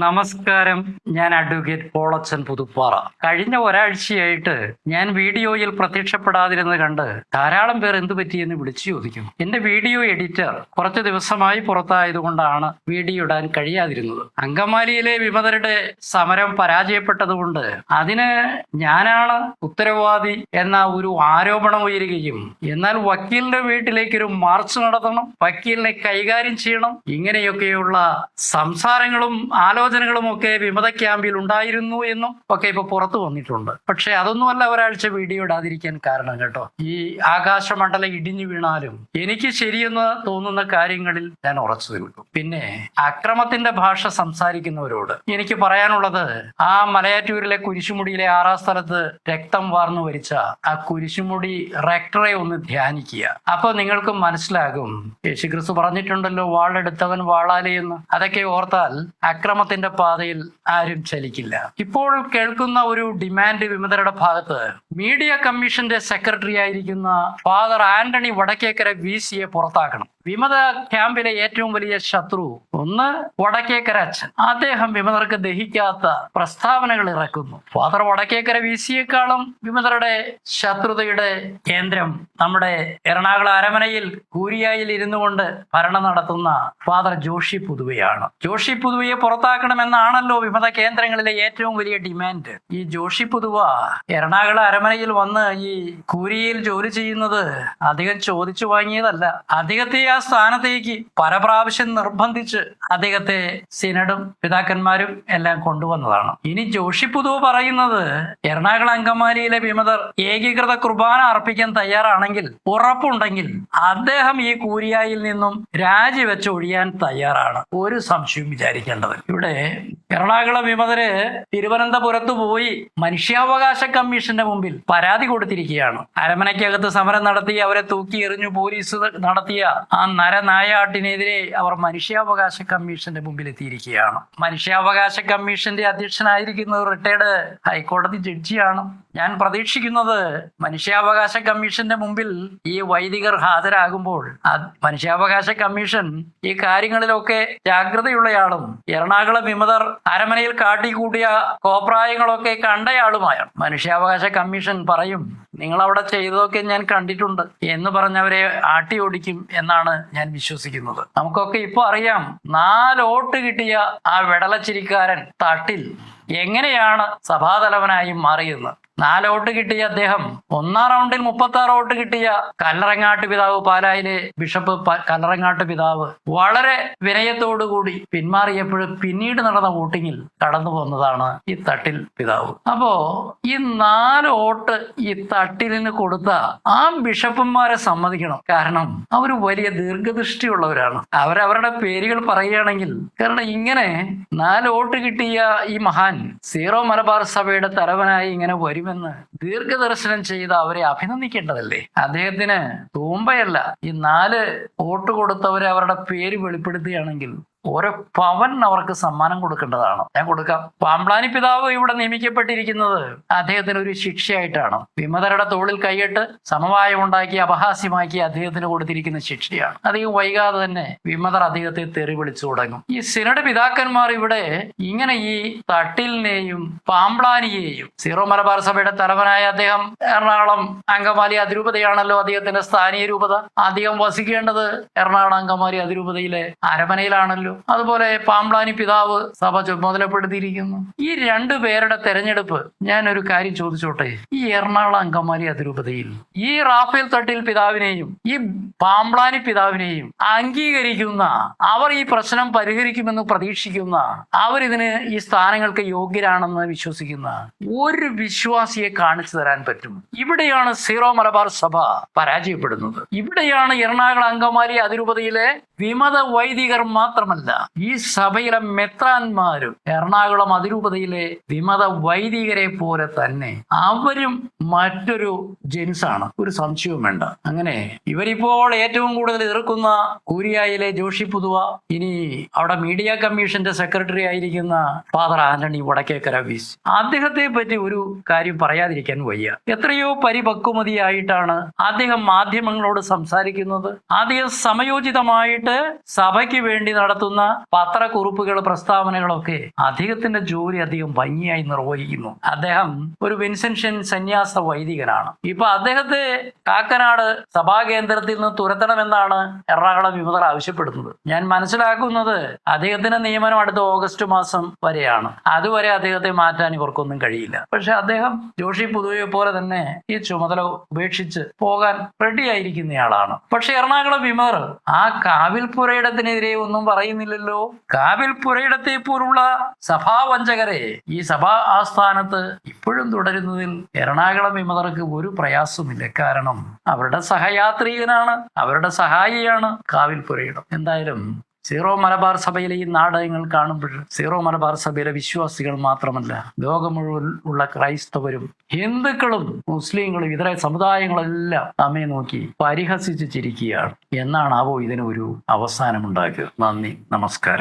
നമസ്കാരം. ഞാൻ അഡ്വക്കേറ്റ് പോളച്ചൻ പുതുപ്പാറ. കഴിഞ്ഞ ഒരാഴ്ചയായിട്ട് ഞാൻ വീഡിയോയിൽ പ്രത്യക്ഷപ്പെടാതിരുന്നത് കണ്ട് ധാരാളം പേർ എന്തു പറ്റിയെന്ന് വിളിച്ചു ചോദിക്കും എന്റെ വീഡിയോ എഡിറ്റർ കുറച്ച് ദിവസമായി പുറത്തായതുകൊണ്ടാണ് വീഡിയോ ഇടാൻ കഴിയാതിരുന്നത്. അങ്കമാലിയിലെ വിമതരുടെ സമരം പരാജയപ്പെട്ടതുകൊണ്ട് അതിന് ഞാനാണ് ഉത്തരവാദി എന്ന ഒരു ആരോപണം ഉയരുകയും എന്നാൽ വക്കീലിന്റെ വീട്ടിലേക്ക് ഒരു മാർച്ച് നടത്തണം വക്കീലിനെ കൈകാര്യം ചെയ്യണം ഇങ്ങനെയൊക്കെയുള്ള സംസാരങ്ങളും ആലോചനകളും ഒക്കെ വിമത ക്യാമ്പിൽ ഉണ്ടായിരുന്നു എന്നും ഒക്കെ ഇപ്പൊ പുറത്തു വന്നിട്ടുണ്ട്. പക്ഷെ അതൊന്നുമല്ല ഒരാഴ്ച വീഡിയോ ഇടാതിരിക്കാൻ കാരണം കേട്ടോ. ഈ ആകാശമണ്ഡലം ഇടിഞ്ഞു വീണാലും എനിക്ക് ശരിയെന്ന് തോന്നുന്ന കാര്യങ്ങളിൽ ഞാൻ ഉറച്ചു നിൽക്കും. പിന്നെ അക്രമത്തിന്റെ ഭാഷ സംസാരിക്കുന്നവരോട് എനിക്ക് പറയാനുള്ളത് ആ മലയാറ്റൂരിലെ കുരിശുമുടിയിലെ ആറാം സ്ഥലത്ത് രക്തം വാർന്നു വരിച്ച ആ കുരിശുമുടി റെക്ടറെ ഒന്ന് ധ്യാനിക്കുക. അപ്പൊ നിങ്ങൾക്ക് മനസ്സിലാകും. യേശുക്രിസ്തു പറഞ്ഞിട്ടുണ്ടല്ലോ വാളെടുത്തവൻ വാളാലേ എന്ന്. അതൊക്കെ ഓർത്താൽ അക്രമത്തിന്റെ പാതയിൽ ആരും ചലിക്കില്ല. ഇപ്പോൾ കേൾക്കുന്ന ഒരു ഡിമാൻഡ് വിമതരുടെ ഭാഗത്ത് മീഡിയ കമ്മീഷന്റെ സെക്രട്ടറി ആയിരിക്കുന്ന ഫാദർ ആന്റണി വടക്കേക്കര വി സിയെ പുറത്താക്കണം. വിമത ക്യാമ്പിലെ ഏറ്റവും വലിയ ശത്രു ഒന്ന് വടക്കേക്കര അച്ഛൻ. അദ്ദേഹം വിമതർക്ക് ദഹിക്കാത്ത പ്രസ്താവനകൾ ഇറക്കുന്നു. ഫാദർ വടക്കേക്കര വി സിയെക്കാളും വിമതരുടെ ശത്രുതയുടെ കേന്ദ്രം നമ്മുടെ എറണാകുളം അരമനയിൽ കൂരിയായിൽ ഇരുന്നു കൊണ്ട് ഭരണം നടത്തുന്ന ഫാദർ ജോഷി പുതുവയാണ്. ജോഷി പുതുവയെ പുറത്താക്കണമെന്നാണല്ലോ വിമത കേന്ദ്രങ്ങളിലെ ഏറ്റവും വലിയ ഡിമാൻഡ്. ഈ ജോഷി പുതുവ എറണാകുളം അരമനയിൽ വന്ന് ഈ കൂരിയിൽ ജോലി ചെയ്യുന്നത് അധികം ചോദിച്ചു വാങ്ങിയതല്ല. അദ്ദേഹത്തെ ആ സ്ഥാനത്തേക്ക് പരപ്രാവശ്യം നിർബന്ധിച്ച് അദ്ദേഹത്തെ സിനഡും പിതാക്കന്മാരും എല്ലാം കൊണ്ടുവന്നതാണ്. ഇനി ജോഷി പുതുവ് പറയുന്നത് എറണാകുളം അങ്കമാലിയിലെ വിമതർ ഏകീകൃത കുർബാന അർപ്പിക്കാൻ തയ്യാറാണെങ്കിൽ ഉറപ്പുണ്ടെങ്കിൽ അദ്ദേഹം ഈ കൂരിയായിൽ നിന്നും രാജിവെച്ച് ഒഴിയാൻ തയ്യാറാണ്. ഒരു സംശയം വിചാരിക്കേണ്ടത് ഇവിടെ എറണാകുളം വിമതര് തിരുവനന്തപുരത്ത് പോയി മനുഷ്യാവകാശ കമ്മീഷന്റെ മുമ്പിൽ പരാതി കൊടുത്തിരിക്കുകയാണ്. അരമനയ്ക്കകത്ത് സമരം നടത്തി അവരെ തൂക്കി എറിഞ്ഞു പോലീസ് നടത്തിയ ആ നരനായാട്ടിനെതിരെ അവർ മനുഷ്യാവകാശ കമ്മീഷന്റെ മുമ്പിൽ എത്തിയിരിക്കുകയാണ്. മനുഷ്യാവകാശ കമ്മീഷന്റെ അധ്യക്ഷനായിരിക്കുന്ന റിട്ടയർഡ് ഹൈക്കോടതി ജഡ്ജിയാണ്. ഞാൻ പ്രതീക്ഷിക്കുന്നത് മനുഷ്യാവകാശ കമ്മീഷന്റെ മുമ്പിൽ ഈ വൈദികർ ഹാജരാകുമ്പോൾ മനുഷ്യാവകാശ കമ്മീഷൻ ഈ കാര്യങ്ങളിലൊക്കെ ജാഗ്രതയുള്ളയാളും എറണാകുളം വിമതർ അരമനയിൽ കാട്ടിക്കൂട്ടിയ കോപ്രായങ്ങളൊക്കെ കണ്ടയാളുമായാണ് മനുഷ്യാവകാശ കമ്മീഷൻ പറയും നിങ്ങൾ അവിടെ ചെയ്തതൊക്കെ ഞാൻ കണ്ടിട്ടുണ്ട്. എന്ന് പറഞ്ഞവരെ ആട്ടി ഓടിക്കും എന്നാണ് ഞാൻ വിശ്വസിക്കുന്നത്. നമുക്കൊക്കെ ഇപ്പൊ അറിയാം നാല് വോട്ട് കിട്ടിയ ആ വെടലച്ചിരിക്കാരൻ തട്ടിൽ എങ്ങനെയാണ് സഭാതലവനായി മാറിയെന്ന്. നാല് വോട്ട് കിട്ടിയ അദ്ദേഹം. ഒന്നാം റൗണ്ടിൽ മുപ്പത്തി ആറ് വോട്ട് കിട്ടിയ കല്ലറങ്ങാട്ട് പിതാവ് പാലായിലെ ബിഷപ്പ് കല്ലറങ്ങാട്ട് പിതാവ്. വളരെ വിനയത്തോടുകൂടി പിന്മാറിയപ്പോൾ പിന്നീട് നടന്ന വോട്ടിങ്ങിൽ കടന്നു വന്നതാണ് ഈ തട്ടിൽ പിതാവ്. അപ്പോ ഈ നാല് വോട്ട് ഈ തട്ടിലിന് കൊടുത്ത ആ ബിഷപ്പന്മാരെ സമ്മതിക്കണം. കാരണം അവർ വലിയ ദീർഘദൃഷ്ടിയുള്ളവരാണ്. അവരവരുടെ പേരുകൾ പറയുകയാണെങ്കിൽ കാരണം ഇങ്ങനെ നാല് വോട്ട് കിട്ടിയ ഈ മഹാൻ സീറോ മലബാർ സഭയുടെ തലവനായി ഇങ്ങനെ വരുമെന്ന് ദീർഘദർശനം ചെയ്ത് അവരെ അഭിനന്ദിക്കേണ്ടതല്ലേ? അദ്ദേഹത്തിന് തൂമ്പയല്ല. ഈ നാല് വോട്ട് കൊടുത്തവരെ അവരുടെ പേര് വെളിപ്പെടുത്തുകയാണെങ്കിൽ ഓരോ പവൻ അവർക്ക് സമ്മാനം കൊടുക്കേണ്ടതാണ്. ഞാൻ കൊടുക്കാം. പാമ്പ്ലാനി പിതാവ് ഇവിടെ നിയമിക്കപ്പെട്ടിരിക്കുന്നത് അദ്ദേഹത്തിന് ഒരു ശിക്ഷയായിട്ടാണ്. വിമതരുടെ തോളിൽ കൈയിട്ട് സമവായം ഉണ്ടാക്കി അപഹാസ്യമാക്കി അദ്ദേഹത്തിന് കൊടുത്തിരിക്കുന്ന ശിക്ഷയാണ്. അധികം വൈകാതെ തന്നെ വിമതർ അദ്ദേഹത്തെ തെറി വിളിച്ചു തുടങ്ങും. ഈ സിനഡ് പിതാക്കന്മാർ ഇവിടെ ഇങ്ങനെ ഈ തട്ടിലിനെയും പാമ്പ്ലാനിയെയും സീറോ മലബാർ സഭയുടെ തലവനായ അദ്ദേഹം എറണാകുളം അങ്കമാലി അതിരൂപതയാണല്ലോ അദ്ദേഹത്തിന്റെ സ്ഥാനീയ രൂപത. അദ്ദേഹം വസിക്കേണ്ടത് എറണാകുളം അങ്കമാലി അതിരൂപതയിലെ അരമനയിലാണല്ലോ. അതുപോലെ പാമ്പ്ലാനി പിതാവ് സഭ ചുമതലപ്പെടുത്തിയിരിക്കുന്നു ഈ രണ്ടു പേരുടെ തെരഞ്ഞെടുപ്പ് ഞാൻ ഒരു കാര്യം ചോദിച്ചോട്ടെ? ഈ എറണാകുളം അങ്കമാലി അതിരൂപതയിൽ ഈ റാഫേൽ തട്ടിൽ പിതാവിനെയും ഈ പാമ്പ്ലാനി പിതാവിനെയും അംഗീകരിക്കുന്ന അവർ ഈ പ്രശ്നം പരിഹരിക്കുമെന്ന് പ്രതീക്ഷിക്കുന്ന അവരിതിന് ഈ സ്ഥാനങ്ങൾക്ക് യോഗ്യരാണെന്ന് വിശ്വസിക്കുന്ന ഒരു വിശ്വാസിയെ കാണിച്ചു തരാൻ പറ്റും. ഇവിടെയാണ് സീറോ മലബാർ സഭ പരാജയപ്പെടുന്നത്. ഇവിടെയാണ് എറണാകുളം അങ്കമാലി അതിരൂപതയിലെ വിമത വൈദികർ മാത്രമല്ല ഈ സഭയിലെ മെത്രാന്മാരും എറണാകുളം അതിരൂപതയിലെ വിമത വൈദികരെ പോലെ തന്നെ അവരും മറ്റൊരു ജെൻസാണ് ഒരു സംശയവും വേണ്ട. അങ്ങനെ ഇവരിപ്പോൾ ഏറ്റവും കൂടുതൽ എതിർക്കുന്ന കൂരിയായിലെ ജോഷി പുതുവ ഇനി അവിടെ മീഡിയ കമ്മീഷന്റെ സെക്രട്ടറി ആയിരിക്കുന്ന ഫാദർ ആന്റണി വടക്കേക്കര വീസ്. അദ്ദേഹത്തെ പറ്റി ഒരു കാര്യം പറയാതിരിക്കാൻ വയ്യ. എത്രയോ പരിപക്വമതിയായിട്ടാണ് അദ്ദേഹം മാധ്യമങ്ങളോട് സംസാരിക്കുന്നത്. അദ്ദേഹം സമയോചിതമായിട്ട് സഭയ്ക്ക് വേണ്ടി നടത്തുന്ന നടത്തുന്ന പത്രക്കുറിപ്പുകൾ പ്രസ്താവനകളൊക്കെ അദ്ദേഹത്തിന്റെ ജോലി അധികം ഭംഗിയായി നിർവഹിക്കുന്നു. അദ്ദേഹം ഒരു വിൻസെൻഷ്യൻ സന്യാസ വൈദികനാണ്. ഇപ്പൊ അദ്ദേഹത്തെ കാക്കനാട് സഭാകേന്ദ്രത്തിൽ നിന്ന് തുരത്തണമെന്നാണ് എറണാകുളം വിമതർ ആവശ്യപ്പെടുന്നത്. ഞാൻ മനസ്സിലാക്കുന്നത് അദ്ദേഹത്തിന്റെ നിയമനം അടുത്ത ഓഗസ്റ്റ് മാസം വരെയാണ്. അതുവരെ അദ്ദേഹത്തെ മാറ്റാൻ ഇവർക്കൊന്നും കഴിയില്ല. പക്ഷെ അദ്ദേഹം ജോഷി പുതുവയെ പോലെ തന്നെ ഈ ചുമതല ഉപേക്ഷിച്ച് പോകാൻ റെഡിയായിരിക്കുന്നയാളാണ് പക്ഷെ എറണാകുളം വിമർ ആ കാവിൽ പുരയിടത്തിനെതിരെ ഒന്നും പറയുന്നില്ലല്ലോ കാവിൽ പുരയിടത്തെ പോലുള്ള സഭാവഞ്ചകരെ ഈ സഭാ ആസ്ഥാനത്ത് ഇപ്പോഴും തുടരുന്നതിൽ എറണാകുളം വിമതർക്ക് ഒരു പ്രയാസമില്ല കാരണം അവരുടെ സഹയാത്രികനാണ് അവരുടെ സഹായിയാണ് കാവിൽ പുരയിടം എന്തായാലും സീറോ മലബാർ സഭയിലെ ഈ നാടകങ്ങൾ കാണുമ്പോൾ സീറോ മലബാർ സഭയിലെ വിശ്വാസികൾ മാത്രമല്ല ലോകം മുഴുവൻ ഉള്ള ക്രൈസ്തവരും ഹിന്ദുക്കളും മുസ്ലിങ്ങളും ഇതര സമുദായങ്ങളെല്ലാം നമ്മെ നോക്കി പരിഹസിച്ച് ചിരിക്കുകയാണ് എന്നാണ് അവോ ഇതിന് ഒരു അവസാനമുണ്ടാക്കുക? നന്ദി നമസ്കാരം.